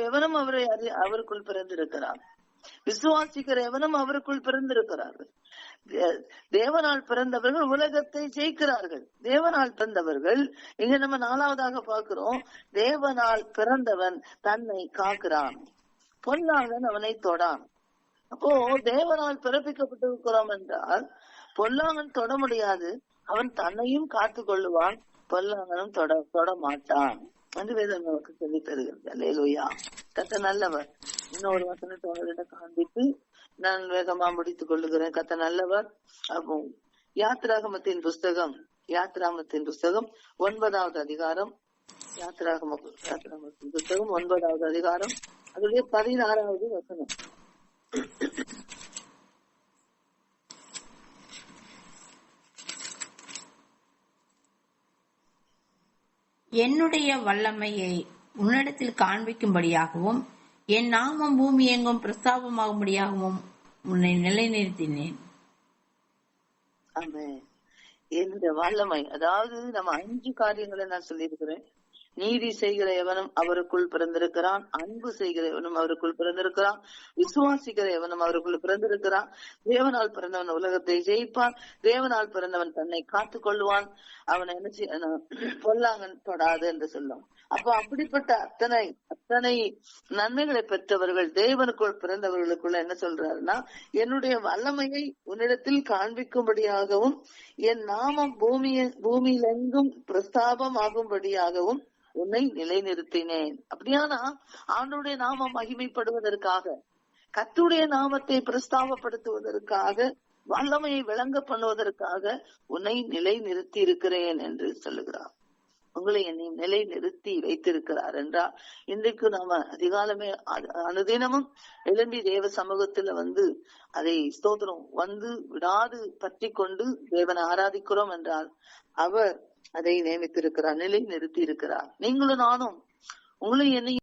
எவனும் அவரை அவருக்குள் பிறந்திருக்கிறான் விசுவாசிக்கிற எவனும் அவருக்குள் பிறந்திருக்கிறார்கள் தேவனால் பிறந்தவர்கள் உலகத்தை ஜெயிக்கிறார்கள் தேவனால் பிறந்தவர்கள் இங்க நம்ம நாலாவதாக பாக்குறோம் தேவனால் பிறந்தவன் தன்னை காக்கிறான் பொல்லாங்கன் அவனை தொடான் அப்போ தேவனால் பிறப்பிக்கப்பட்டிருக்கிறோம் என்றால் பொல்லாங்கன் தொட முடியாது அவன் தன்னையும் காத்து கொள்ளுவான் பொல்லாங்கனும் தொட தொட மாட்டான் என்று வேதம் நமக்கு சொல்லி தருகிறது அல்லேலூயா கத்த நல்லவர் இன்னொரு வசனத்தை உங்களிடம் காண்பித்து நான் வேகமா முடித்துக் கொள்ளுகிறேன் கத்த நல்லவர் அப்போ யாத்ராகமத்தின் புஸ்தகம் யாத்ராமத்தின் புஸ்தகம் ஒன்பதாவது அதிகாரம் யாத்ராகம யாத்ராமத்தின் புஸ்தகம் ஒன்பதாவது அதிகாரம் அதனுடைய பதினாறாவது வசனம் என்னுடைய வல்லமையை உன்னிடத்தில் காண்பிக்கும்படியாகவும் என் நாமம் பூமி எங்கும் பிரஸ்தாபமாகும்படியாகவும் உன்னை நிலைநிறுத்தினேன். என்னுடைய வல்லமை அதாவது நம்ம அஞ்சு காரியங்களை நான் சொல்லியிருக்கிறேன். நீதி செய்கிற எவனும் அவருக்குள் பிறந்திருக்கிறான் அன்பு செய்கிற எவனும் அவருக்குள் பிறந்திருக்கிறான் விசுவாசிக்கிற எவனும் அவருக்குள் பிறந்திருக்கிறான். தேவனால் பிறந்தவன் உலகத்தை ஜெயிப்பான். தேவனால் பிறந்தவன் தன்னை காத்துக் கொள்வான் அவன் என்ன செய்ய பொல்லாங்கன் தொடாது என்று சொல்லும். அப்போ அப்படிப்பட்ட அத்தனை அத்தனை நன்மைகளை பெற்றவர்கள் தேவனுக்குள் பிறந்தவர்களுக்குள்ள என்ன சொல்றாருன்னா என்னுடைய வல்லமையை உன்னிடத்தில் காண்பிக்கும்படியாகவும் என் நாமம் பூமிய பூமியிலெங்கும் பிரஸ்தாபம் ஆகும்படியாகவும் உன்னை நிலைநிறுத்தினேன். அப்படியானா ஆண்டோடைய நாமம் மகிமைப்படுவதற்காக கத்துடைய நாமத்தை பிரஸ்தாபப்படுத்துவதற்காக வல்லமையை விளங்க பண்ணுவதற்காக உன்னை நிலை நிறுத்தி இருக்கிறேன் என்று சொல்லுகிறார். உங்களை என்னை நிலை நிறுத்தி வைத்திருக்கிறார் என்றால் இன்றைக்கு நாம அதிகாலமே அனுதினமும் எழும்பி தேவ சமூகத்துல வந்து அதை ஸ்தோத்திரம் வந்து விடாது பற்றி கொண்டு தேவனை ஆராதிக்கிறோம் என்றால் அவர் அதை நியமித்திருக்கிறார் நிலை நிறுத்தி இருக்கிறார். நீங்களும் நானும் உங்களை என்னை